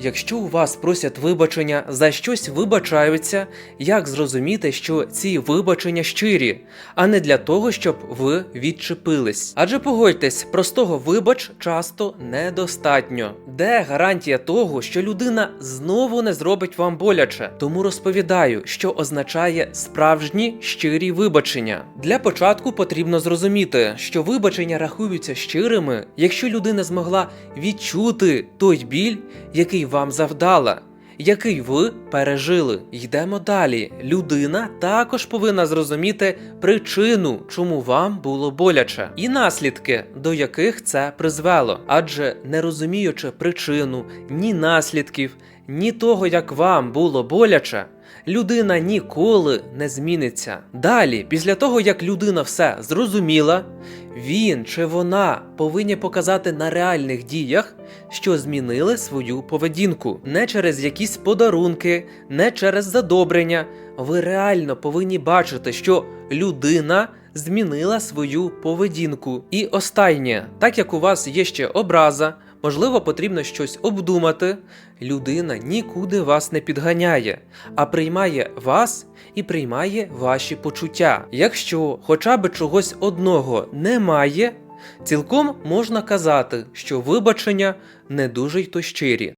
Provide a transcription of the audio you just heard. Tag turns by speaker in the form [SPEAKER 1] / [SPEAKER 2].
[SPEAKER 1] Якщо у вас просять вибачення за щось вибачаються, як зрозуміти, що ці вибачення щирі, а не для того, щоб ви відчепились? Адже погодьтесь, простого вибач часто недостатньо. Де гарантія того, що людина знову не зробить вам боляче? Тому розповідаю, що означає справжні щирі вибачення. Для початку потрібно зрозуміти, що вибачення рахуються щирими, якщо людина змогла відчути той біль, який вам завдала. Який ви пережили. Йдемо далі. Людина також повинна зрозуміти причину, чому вам було боляче, і наслідки, до яких це призвело. Адже не розуміючи причину, ні наслідків, ні того, як вам було боляче, людина ніколи не зміниться. Далі, після того, як людина все зрозуміла, він чи вона повинні показати на реальних діях, що змінили свою поведінку. Не через якісь подарунки, не через задобрення. Ви реально повинні бачити, що людина змінила свою поведінку. І останнє, так як у вас є ще образа, можливо, потрібно щось обдумати. Людина нікуди вас не підганяє, а приймає вас і приймає ваші почуття. Якщо хоча б чогось одного немає, цілком можна казати, що вибачення не дуже й то щирі.